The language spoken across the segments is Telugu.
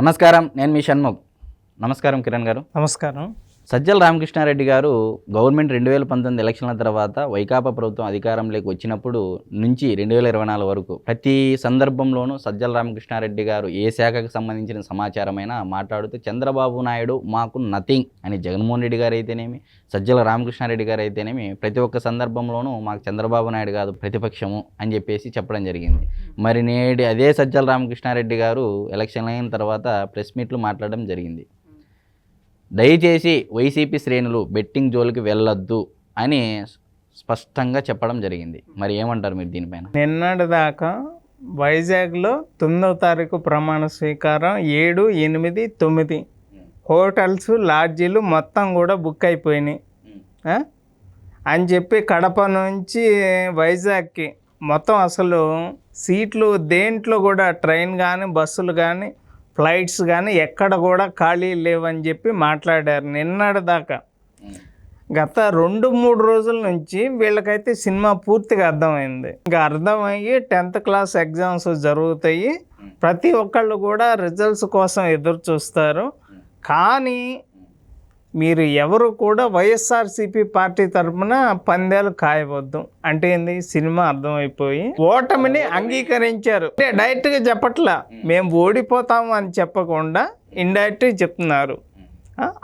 నమస్కారం నేను మీ షణ్ముఖ్. నమస్కారం కిరణ్ గారు. నమస్కారం. సజ్జల రామకృష్ణారెడ్డి గారు గవర్నమెంట్ రెండు వేల పంతొమ్మిది ఎలక్షన్ల తర్వాత వైకాపా ప్రభుత్వం అధికారంలోకి వచ్చినప్పుడు నుంచి రెండు వేల ఇరవై నాలుగు వరకు ప్రతి సందర్భంలోనూ సజ్జల రామకృష్ణారెడ్డి గారు ఏ శాఖకు సంబంధించిన సమాచారమైనా మాట్లాడుతూ చంద్రబాబు నాయుడు మాకు నథింగ్ అని జగన్మోహన్ రెడ్డి గారు అయితేనేమి సజ్జల రామకృష్ణారెడ్డి గారు అయితేనేమి ప్రతి ఒక్క సందర్భంలోనూ మాకు చంద్రబాబు నాయుడు కాదు ప్రతిపక్షము అని చెప్పేసి చెప్పడం జరిగింది. మరి నేడు అదే సజ్జల రామకృష్ణారెడ్డి గారు ఎలక్షన్ అయిన తర్వాత ప్రెస్ మీట్లు మాట్లాడడం జరిగింది. దయచేసి వైసీపీ శ్రేణులు బెట్టింగ్ జోలికి వెళ్ళొద్దు అని స్పష్టంగా చెప్పడం జరిగింది. మరి ఏమంటారు మీరు దీనిపైన? నిన్నటి దాకా వైజాగ్లో తొమ్మిదవ తారీఖు ప్రమాణ స్వీకారం ఏడు ఎనిమిది తొమ్మిది. హోటల్స్ లాడ్జీలు మొత్తం కూడా బుక్ అయిపోయినాయి. అని చెప్పి కడప నుంచి వైజాగ్కి మొత్తం అసలు సీట్లు దేంట్లో కూడా ట్రైన్ కానీ బస్సులు కానీ ఫ్లైట్స్ కానీ ఎక్కడ కూడా ఖాళీ లేవని చెప్పి మాట్లాడారు నిన్నటి దాకా గత రెండు మూడు రోజుల నుంచి వీళ్ళకైతే సినిమా పూర్తిగా అర్థమైంది. ఇంకా అర్థమయ్యి టెన్త్ క్లాస్ ఎగ్జామ్స్ జరుగుతాయి. ప్రతి ఒక్కళ్ళు కూడా రిజల్ట్స్ కోసం ఎదురు చూస్తారు కానీ మీరు ఎవరు కూడా వైఎస్ఆర్సీపీ పార్టీ తరఫున పందేలు కాయవద్దు. అంటే ఏంది? సినిమా అర్థమైపోయి ఓటమిని అంగీకరించారు. అంటే డైరెక్ట్గా చెప్పట్లా. మేము. ఓడిపోతాము అని చెప్పకుండా ఇండైరెక్ట్గా చెప్తున్నారు.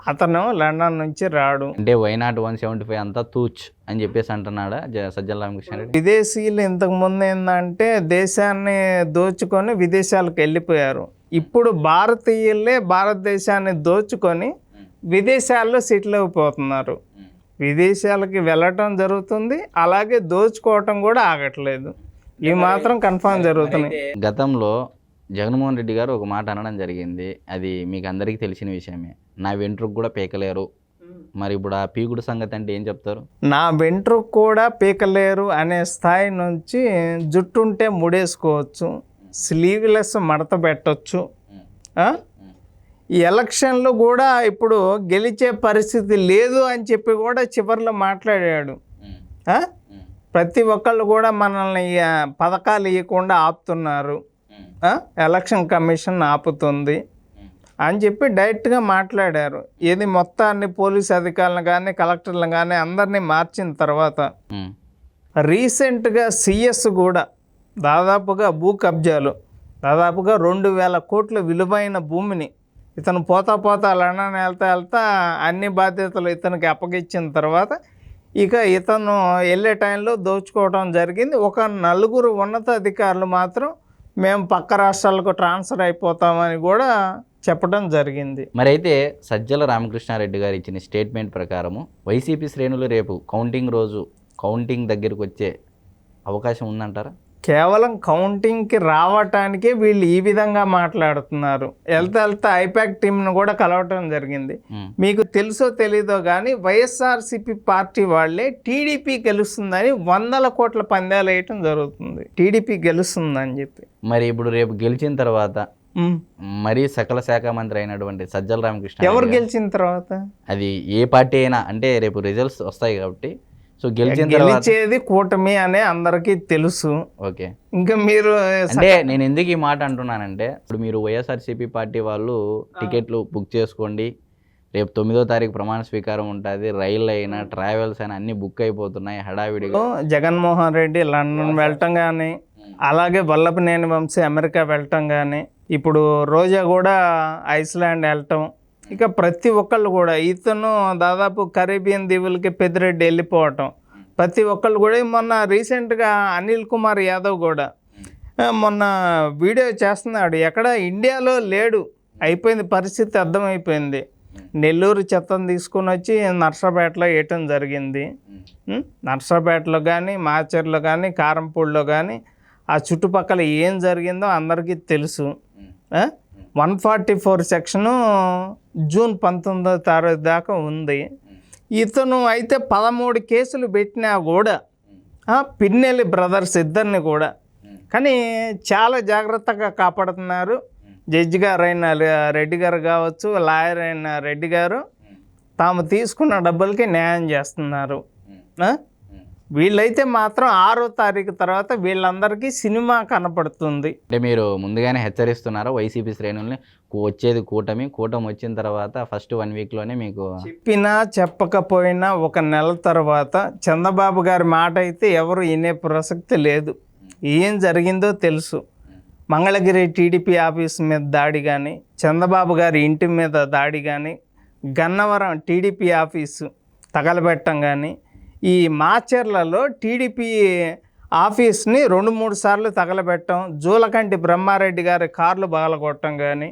అతను లండన్ నుంచి రాడు. అంటే వైనాట్ వన్ సెవెంటీ ఫైవ్ అంతా తూచ్ అని చెప్పేసి అంటున్నాడా సజ్జల రామకృష్ణారెడ్డి విదేశీయులు ఇంతకు ముందు ఏంటంటే దేశాన్ని దోచుకొని విదేశాలకు వెళ్ళిపోయారు. ఇప్పుడు భారతీయులే భారతదేశాన్ని దోచుకొని విదేశాల్లో సెటిల్ అయిపోతున్నారు విదేశాలకి వెళ్ళటం జరుగుతుంది. అలాగే దోచుకోవటం కూడా ఆగట్లేదు. ఇవి మాత్రం కన్ఫర్మ్ జరుగుతున్నాయి. గతంలో జగన్మోహన్ రెడ్డి గారు ఒక మాట అనడం జరిగింది. అది మీకు అందరికీ తెలిసిన విషయమే. నా వెంట్రుకు కూడా పీకలేరు. మరి ఇప్పుడు ఆ పీకుడు సంగతి అంటే ఏం చెప్తారు? నా వెంట్రుకు కూడా పీకలేరు అనే స్థాయి నుంచి జుట్టుంటే ముడేసుకోవచ్చు. స్లీవ్లెస్ మడత పెట్టచ్చు. ఆ? ఈ ఎలక్షన్లో కూడా ఇప్పుడు గెలిచే పరిస్థితి లేదు అని చెప్పి కూడా చివరిలో మాట్లాడాడు? ప్రతి ఒక్కళ్ళు కూడా మనల్ని పథకాలు ఇవ్వకుండా ఆపుతున్నారు? ఎలక్షన్ కమిషన్ ఆపుతుంది అని చెప్పి డైరెక్ట్గా మాట్లాడారు. ఏది మొత్తాన్ని పోలీస్ అధికారులను కానీ కలెక్టర్లను కానీ అందరినీ మార్చిన తర్వాత రీసెంట్గా సిఎస్ కూడా దాదాపుగా భూ కబ్జాలు దాదాపుగా రెండు వేల కోట్ల విలువైన భూమిని ఇతను పోతా పోతా లండన్ వెళ్తా వెళ్తా అన్ని బాధ్యతలు ఇతనికి అప్పగించిన తర్వాత ఇక ఇతను వెళ్ళే టైంలో దోచుకోవడం జరిగింది. ఒక నలుగురు ఉన్నతాధికారులు మాత్రం మేము పక్క రాష్ట్రాలకు ట్రాన్స్ఫర్ అయిపోతామని కూడా చెప్పడం జరిగింది. మరి అయితే సజ్జల రామకృష్ణారెడ్డి గారు ఇచ్చిన స్టేట్మెంట్ ప్రకారము వైసీపీ శ్రేణులు రేపు కౌంటింగ్ రోజు కౌంటింగ్ దగ్గరకు వచ్చే అవకాశం ఉందంటారా? కేవలం కౌంటింగ్కి రావటానికే వీళ్ళు ఈ విధంగా మాట్లాడుతున్నారు. వెళ్తా వెళ్తా ఐపాక్ టీంను కూడా కలవటం జరిగింది. మీకు తెలుసో తెలీదో కానీ వైఎస్ఆర్సిపి పార్టీ వాళ్ళే టీడీపీ గెలుస్తుందని వందల కోట్ల పందాలు వేయటం జరుగుతుంది. టీడీపీ గెలుస్తుందని చెప్పి. మరి ఇప్పుడు రేపు గెలిచిన తర్వాత. మరీ సకల శాఖ మంత్రి అయినటువంటి సజ్జల రామకృష్ణ ఎవరు గెలిచిన తర్వాత? అది ఏ పార్టీ అయినా అంటే రేపు రిజల్ట్స్ వస్తాయి కాబట్టి సో గెలిచిన గెలిచేది కూటమి అనే అందరికీ తెలుసు. ఓకే. ఇంకా మీరు అంటే నేను ఎందుకు ఈ మాట అంటున్నానంటే ఇప్పుడు మీరు వైఎస్ఆర్సీపీ పార్టీ వాళ్ళు టికెట్లు బుక్ చేసుకోండి. రేపు తొమ్మిదో తారీఖు ప్రమాణ స్వీకారం ఉంటుంది. రైళ్ళు అయినా ట్రావెల్స్ అయినా అన్ని బుక్ అయిపోతున్నాయి హడావిడిగా. జగన్మోహన్ రెడ్డి లండన్ వెళ్ళటం కానీ అలాగే వల్లభనేని వంశీ అమెరికా వెళ్ళటం కానీ ఇప్పుడు రోజా కూడా ఐస్లాండ్ వెళ్ళటం ఇక ప్రతి ఒక్కళ్ళు కూడా ఇతను దాదాపు కరేబియన్ దీవులకి పెద్దిరెడ్డి వెళ్ళిపోవటం. ప్రతి ఒక్కళ్ళు కూడా మొన్న రీసెంట్గా అనిల్ కుమార్ యాదవ్ కూడా మొన్న వీడియో చేస్తున్నాడు. ఎక్కడ ఇండియాలో లేడు. అయిపోయింది పరిస్థితి అర్థమైపోయింది. నెల్లూరు చెత్తను తీసుకొని వచ్చి నర్సాపేటలో వేయటం జరిగింది. నర్సాపేటలో కానీ మాచర్లో కానీ కారంపూడిలో కానీ ఆ చుట్టుపక్కల ఏం జరిగిందో అందరికీ తెలుసు. One forty four section June పంతొమ్మిదో తారీఖు దాకా ఉంది. ఇతను అయితే పదమూడు కేసులు పెట్టినా కూడా పిన్నెల్లి బ్రదర్స్ ఇద్దరిని కూడా. కానీ చాలా జాగ్రత్తగా కాపాడుతున్నారు. జడ్జి గారు అయిన రెడ్డి గారు కావచ్చు లాయర్ అయిన రెడ్డి గారు తాము తీసుకున్న డబ్బులకి న్యాయం చేస్తున్నారు. వీళ్ళైతే మాత్రం ఆరో తారీఖు తర్వాత వీళ్ళందరికీ సినిమా కనపడుతుంది. అంటే మీరు ముందుగానే హెచ్చరిస్తున్నారా వైసీపీ శ్రేణుల్ని? వచ్చేది కూటమి కూటమి వచ్చిన తర్వాత ఫస్ట్ వన్ వీక్లోనే మీకు చెప్పినా చెప్పకపోయినా ఒక నెల తర్వాత చంద్రబాబు గారి మాట అయితే ఎవరు వినే ప్రసక్తి లేదు. ఏం జరిగిందో తెలుసు. మంగళగిరి టీడీపీ ఆఫీస్ మీద దాడి కానీ చంద్రబాబు గారి ఇంటి మీద దాడి కానీ గన్నవరం టీడీపీ ఆఫీసు తగలబెట్టం కానీ ఈ మాచర్లలో టీడీపీ ఆఫీస్ని రెండు మూడు సార్లు తగలబెట్టడం జూలకంటి బ్రహ్మారెడ్డి గారి కార్లు బగలగొట్టడం కానీ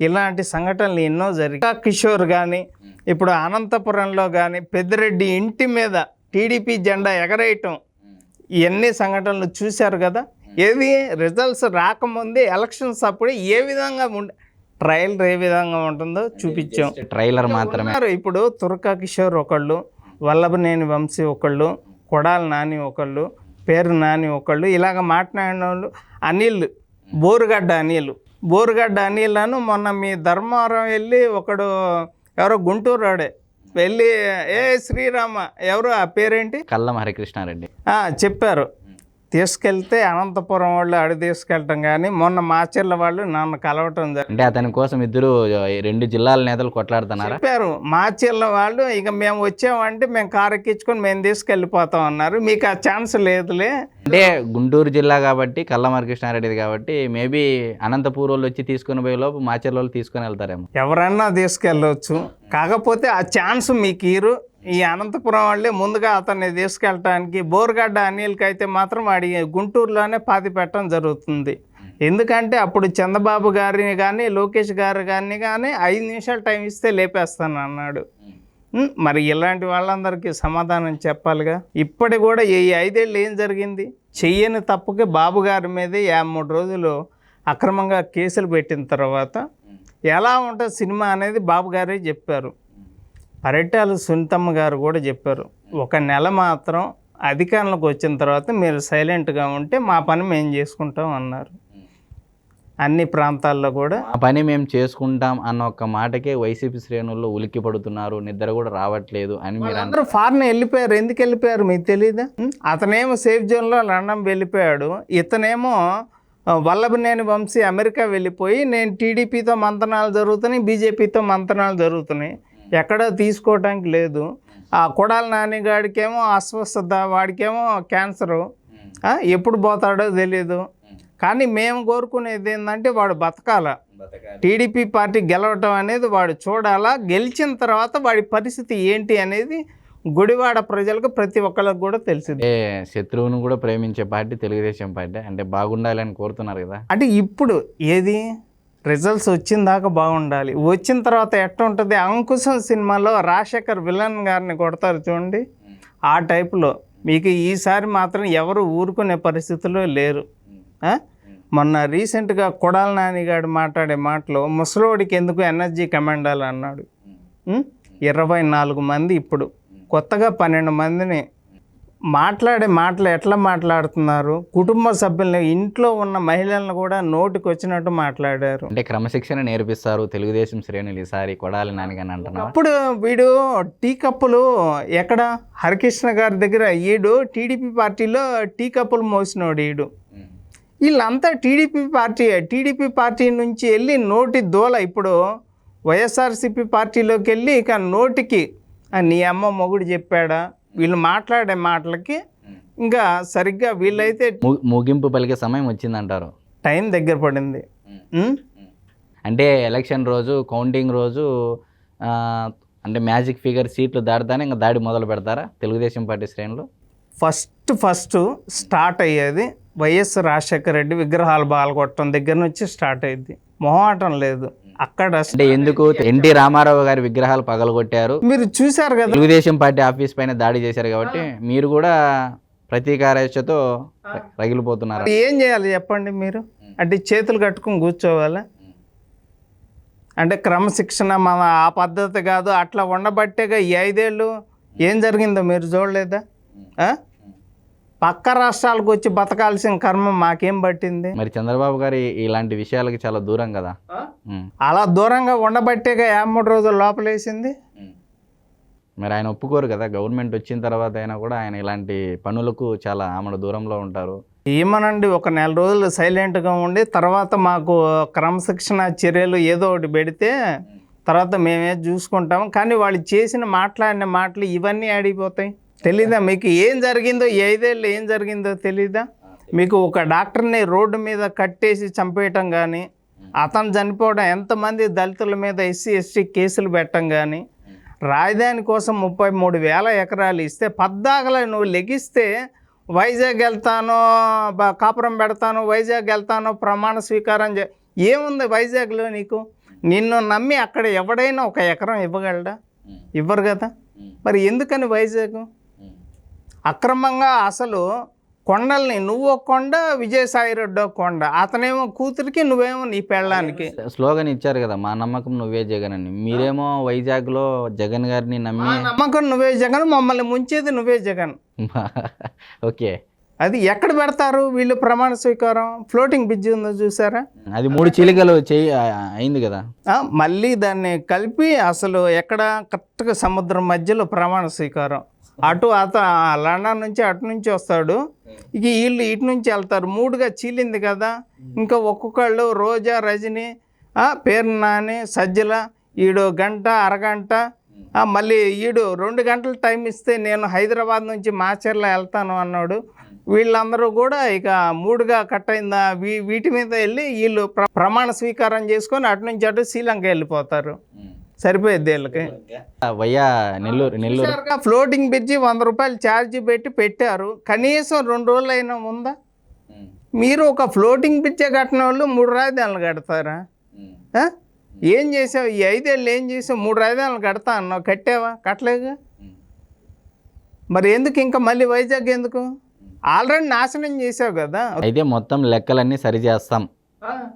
ఇలాంటి సంఘటనలు ఎన్నో జరిగాయి కిషోర్ కానీ ఇప్పుడు అనంతపురంలో కానీ పెద్దిరెడ్డి ఇంటి మీద టీడీపీ జెండా ఎగరేయటం ఇవన్నీ సంఘటనలు చూశారు కదా? ఏది రిజల్ట్స్ రాకముందే ఎలక్షన్స్ అప్పుడు ఏ విధంగా ఉండ ట్రయల్ ఏ విధంగా ఉంటుందో చూపించాం. ట్రైలర్ మాత్రమే. ఇప్పుడు తురకా కిషోర్ ఒకళ్ళు వల్లభనేని వంశీ ఒకళ్ళు కొడాలి నాని ఒకళ్ళు పేరు నాని ఒకళ్ళు ఇలాగ మాట్లాడిన వాళ్ళు అనిల్ బోరుగడ్డ అనిల్. బోరుగడ్డ అనిల్ను మొన్న మీ ధర్మవరం వెళ్ళి ఒకడు ఎవరో గుంటూరు వాడే వెళ్ళి ఏ శ్రీరామ ఎవరు ఆ పేరేంటి? కల్లం హరికృష్ణారెడ్డి. చెప్పారు. తీసుకెళ్తే అనంతపురం వాళ్ళు అడి తీసుకెళ్ళటం కానీ మొన్న మాచర్ల వాళ్ళు నన్ను కలవటం జరిగింది అంటే అతని కోసం ఇద్దరు రెండు జిల్లాల నేతలు కొట్లాడుతున్నారా? చెప్పారు. మాచర్ల వాళ్ళు ఇక మేము వచ్చామంటే మేము కారు ఎక్కించుకొని మేము తీసుకెళ్ళిపోతాం అన్నారు. మీకు ఆ ఛాన్స్ లేదులే. అంటే గుంటూరు జిల్లా కాబట్టి కల్లం కృష్ణారెడ్డిది కాబట్టి మేబీ అనంతపూర్ వాళ్ళు వచ్చి తీసుకుని పోయే లోపు మాచర్ల వాళ్ళు తీసుకొని వెళ్తారేమో. ఎవరన్నా తీసుకెళ్ళవచ్చు కాకపోతే ఆ ఛాన్స్ మీకు ఇరు. ఈ అనంతపురం వాళ్ళే ముందుగా అతన్ని తీసుకెళ్ళటానికి బోర్గడ్డ అనిల్కి అయితే మాత్రం వాడి గుంటూరులోనే పాతి పెట్టడం జరుగుతుంది. ఎందుకంటే అప్పుడు చంద్రబాబు గారిని కానీ లోకేష్ గారు కానీ కానీ ఐదు నిమిషాలు టైం ఇస్తే లేపేస్తాను అన్నాడు మరి ఇలాంటి వాళ్ళందరికీ సమాధానం చెప్పాలిగా? ఇప్పటి కూడా ఈ ఐదేళ్ళు ఏం జరిగింది? చెయ్యని తప్పుకి బాబు గారి మీదే యాభై మూడు రోజులు అక్రమంగా కేసులు పెట్టిన తర్వాత ఎలా ఉంటుంది సినిమా అనేది బాబు గారే చెప్పారు. పరిటాలు సునీతమ్మ గారు కూడా చెప్పారు. ఒక నెల మాత్రం అధికారంలోకి వచ్చిన తర్వాత మీరు సైలెంట్గా ఉంటే మా పని మేము చేసుకుంటాం అన్నారు. అన్ని ప్రాంతాల్లో కూడా ఆ పని మేము చేసుకుంటాం అన్న ఒక్క మాటకే వైసీపీ శ్రేణుల్లో ఉలిక్కి పడుతున్నారు నిద్ర కూడా రావట్లేదు అని మీరు అందరూ ఫారెన్ వెళ్ళిపోయారు. ఎందుకు వెళ్ళిపోయారు మీకు తెలియదా? అతనేమో సేఫ్ జోన్లో లండన్ వెళ్ళిపోయాడు. ఇతనేమో వల్లభనేని వంశీ అమెరికా వెళ్ళిపోయి నేను టీడీపీతో మంతనాలు జరుగుతున్నాయి బీజేపీతో మంతనాలు జరుగుతున్నాయి. ఎక్కడో తీసుకోవటానికి లేదు. ఆ కొడాల నానిగాడికేమో అస్వస్థత వాడికేమో క్యాన్సరు. ఎప్పుడు పోతాడో తెలియదు కానీ మేము కోరుకునేది ఏంటంటే వాడు బతకాల. టీడీపీ పార్టీ గెలవటం అనేది వాడు చూడాలా గెలిచిన తర్వాత వాడి పరిస్థితి ఏంటి అనేది గుడివాడ ప్రజలకు ప్రతి ఒక్కరికి కూడా తెలిసింది. శత్రువును కూడా ప్రేమించే పార్టీ తెలుగుదేశం పార్టీ. అంటే బాగుండాలని కోరుతున్నారు కదా. అంటే ఇప్పుడు ఏది? రిజల్ట్స్ వచ్చిన దాకా బాగుండాలి. వచ్చిన తర్వాత ఎట్లా ఉంటుంది? అంకుశం సినిమాలో రాజశేఖర్ విలన్ గారిని కొడతారు చూడండి. ఆ టైపులో. మీకు ఈసారి మాత్రం ఎవరు ఊరుకునే పరిస్థితిలో లేరు. ఆ? మొన్న రీసెంట్గా కొడాల నానిగాడు మాట్లాడే మాటలో ముసలోడికి ఎందుకు ఎనర్జీ కమాండాలి అన్నాడు? ఇరవై నాలుగు మంది ఇప్పుడు. కొత్తగా పన్నెండు మందిని మాట్లాడే మాటలు ఎట్లా మాట్లాడుతున్నారు? కుటుంబ సభ్యుల్ని ఇంట్లో ఉన్న మహిళలను కూడా నోటికి వచ్చినట్టు మాట్లాడారు. అంటే క్రమశిక్షణ నేర్పిస్తారు. తెలుగుదేశం శ్రేణులు ఈసారి కొడాలి నానిగని అంటున్నారు అప్పుడు వీడు టీ కప్పులు ఎక్కడ? హరికృష్ణ గారి దగ్గర ఈడు టీడీపీ పార్టీలో టీ కప్పులు మోసినోడు ఈడు. వీళ్ళంతా టీడీపీ పార్టీ టీడీపీ పార్టీ నుంచి వెళ్ళి నోటి దోల. ఇప్పుడు వైఎస్ఆర్సీపీ పార్టీలోకి వెళ్ళి ఇక నోటికి "ఆ, నీ అమ్మ మొగుడు చెప్పాడా? వీళ్ళు మాట్లాడే మాటలకి ఇంకా సరిగ్గా వీళ్ళైతే ముగింపు పలికే సమయం వచ్చిందంటారు. టైం దగ్గర పడింది? అంటే ఎలక్షన్ రోజు కౌంటింగ్ రోజు అంటే మ్యాజిక్ ఫిగర్ సీట్లు దాటుతానే ఇంకా దాడి మొదలు పెడతారా తెలుగుదేశం పార్టీ శ్రేణులు? ఫస్ట్ ఫస్ట్ స్టార్ట్ అయ్యేది వైఎస్ రాజశేఖర రెడ్డి విగ్రహాలు బాలగొట్టడం దగ్గర నుంచి స్టార్ట్ అయ్యింది మొహమాటం లేదు. అక్కడ అంటే ఎందుకు ఎన్టీ రామారావు గారి విగ్రహాలు పగలగొట్టారు? మీరు చూశారు కదా. తెలుగుదేశం పార్టీ ఆఫీస్ పైన దాడి చేశారు కాబట్టి మీరు కూడా ప్రతీకారేచ్ఛతో ర- రగిలిపోతున్నారు. ఏం చేయాలి చెప్పండి మీరు? అంటే చేతులు కట్టుకుని కూర్చోవాలా? అంటే క్రమశిక్షణ మన ఆ పద్ధతి కాదు అట్లా ఉండబట్టేగా ఈ ఐదేళ్ళు ఏం జరిగిందో మీరు చూడలేదా? ఆ? పక్క రాష్ట్రాలకు వచ్చి బతకాల్సిన కర్మ మాకేం పట్టింది? మరి చంద్రబాబు గారి ఇలాంటి విషయాలకి చాలా దూరం కదా. అలా దూరంగా ఉండబట్టేగా యాభై మూడు రోజులు లోపలేసింది? మరి ఆయన ఒప్పుకోరు కదా. గవర్నమెంట్ వచ్చిన తర్వాత అయినా కూడా ఆయన ఇలాంటి పనులకు చాలా ఆమెడ దూరంలో ఉంటారు. ఏమనండి? ఒక నెల రోజులు సైలెంట్గా ఉండి తర్వాత మాకు క్రమశిక్షణ చర్యలు ఏదో ఒకటి పెడితే తర్వాత మేమే చూసుకుంటాం కానీ వాళ్ళు చేసిన మాట్లాడిన మాటలు ఇవన్నీ ఆడిపోతాయి. తెలీదా? మీకు ఏం జరిగిందో ఐదేళ్ళు ఏం జరిగిందో తెలీదా? మీకు ఒక డాక్టర్ని రోడ్డు మీద కట్టేసి చంపేయటం కానీ అతను చనిపోవడం ఎంతమంది దళితుల మీద ఎస్సీ ఎస్టీ కేసులు పెట్టడం కానీ రాజధాని కోసం ముప్పై మూడు వేల ఎకరాలు ఇస్తే పద్దాకల నువ్వు లెగిస్తే వైజాగ్ వెళ్తాను బ- కాపురం పెడతాను వైజాగ్ వెళ్తాను ప్రమాణ స్వీకారం చే ఏముంది వైజాగ్లో నీకు? నిన్ను నమ్మి అక్కడ ఎవడైనా ఒక ఎకరం ఇవ్వగలడా? ఇవ్వరు కదా? మరి ఎందుకని వైజాగ్? అక్రమంగా అసలు కొండల్ని నువ్వు కొండ విజయసాయి రెడ్డి కొండ అతనేమో కూతురికి నువ్వేమో నీ పెళ్ళానికి. స్లోగన్ ఇచ్చారు కదా మా నమ్మకం నువ్వే జగన్ అని. మీరేమో వైజాగ్లో జగన్ గారిని నమ్మి నమ్మకం నువ్వే జగన్ మమ్మల్ని ముంచేది నువ్వే జగన్. ఓకే. అది ఎక్కడ పెడతారు వీళ్ళు ప్రమాణ స్వీకారం? ఫ్లోటింగ్ బ్రిడ్జ్ ఉందో చూసారా? అది మూడు చిలికలు చేయి అయింది కదా. మళ్ళీ దాన్ని కలిపి అసలు ఎక్కడ కరెక్ట్గా సముద్రం మధ్యలో ప్రమాణ స్వీకారం? అటు అత లండన్ నుంచి అటు నుంచి వస్తాడు. ఇక వీళ్ళు ఇటు నుంచి వెళ్తారు. మూడుగా చీలింది కదా. ఇంకా ఒక్కొక్కళ్ళు రోజా రజని పేరు నాని సజ్జల ఈడు గంట అరగంట మళ్ళీ ఈడు రెండు గంటలు టైం ఇస్తే నేను హైదరాబాద్ నుంచి మాచర్ల వెళ్తాను అన్నాడు. వీళ్ళందరూ కూడా ఇక మూడుగా కట్ అయిందా? వీ వీటి మీద వెళ్ళి వీళ్ళు ప్ర ప్రమాణ స్వీకారం చేసుకొని అటు నుంచి అటు శ్రీలంక వెళ్ళిపోతారు. సరిపోయేది వీళ్ళకి వయ్యా నెల్లూరు నెల్లూరు. ఫ్లోటింగ్ బ్రిడ్జి వంద రూపాయలు ఛార్జీ పెట్టి పెట్టారు. కనీసం రెండు రోజులు అయినా ఉందా మీరు ఒక ఫ్లోటింగ్ బ్రిడ్జే కట్టిన వాళ్ళు మూడు రాజధానులు కడతారా? ఆ? ఏం చేసావు? ఈ ఐదేళ్ళు ఏం చేసావు? మూడు రాజధానులు కడతా అన్నావు. కట్టావా? కట్టలేగా మరి ఎందుకు? ఇంకా మళ్ళీ వైజాగ్ ఎందుకు? ఆల్రెడీ నాశనం చేసావు కదా. అయితే మొత్తం లెక్కలన్నీ సరిచేస్తాం.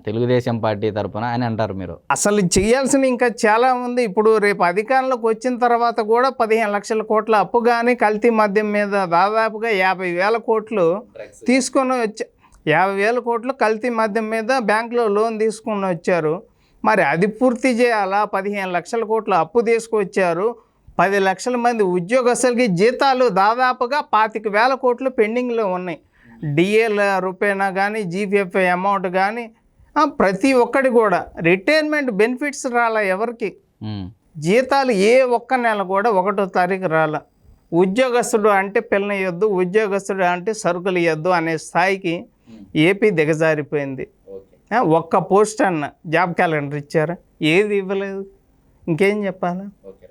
తెలుగుదేశం పార్టీ తరపున అని అంటారు మీరు. అసలు చేయాల్సిన ఇంకా చాలా ఉంది. ఇప్పుడు రేపు అధికారంలోకి వచ్చిన తర్వాత కూడా పదిహేను లక్షల కోట్ల అప్పు కానీ కల్తీ మద్యం మీద దాదాపుగా యాభై వేల కోట్లు తీసుకొని వచ్చా యాభై వేల కోట్లు కల్తీ మద్యం మీద బ్యాంకులో లోన్ తీసుకొని వచ్చారు. మరి అది పూర్తి చేయాలా? పదిహేను లక్షల కోట్లు అప్పు తీసుకొచ్చారు. పది లక్షల మంది ఉద్యోగస్తులకి జీతాలు దాదాపుగా పాతిక వేల కోట్లు పెండింగ్లో ఉన్నాయి. డిఏల రూపేనా కానీ జీపీఎఫ్ అమౌంట్ కానీ ప్రతి ఒక్కటి కూడా రిటైర్మెంట్ బెనిఫిట్స్ రాలా ఎవరికి. జీతాలు ఏ ఒక్క నెల కూడా ఒకటో తారీఖు రాల. ఉద్యోగస్తుడు అంటే పిల్లని ఇవ్వద్దు ఉద్యోగస్తుడు అంటే సరుకులు ఇవ్వద్దు అనే స్థాయికి ఏపీ దిగజారిపోయింది. ఒక్క పోస్ట్ అన్న జాబ్ క్యాలెండర్ ఇచ్చారా? ఏది ఇవ్వలేదు. ఇంకేం చెప్పాలా?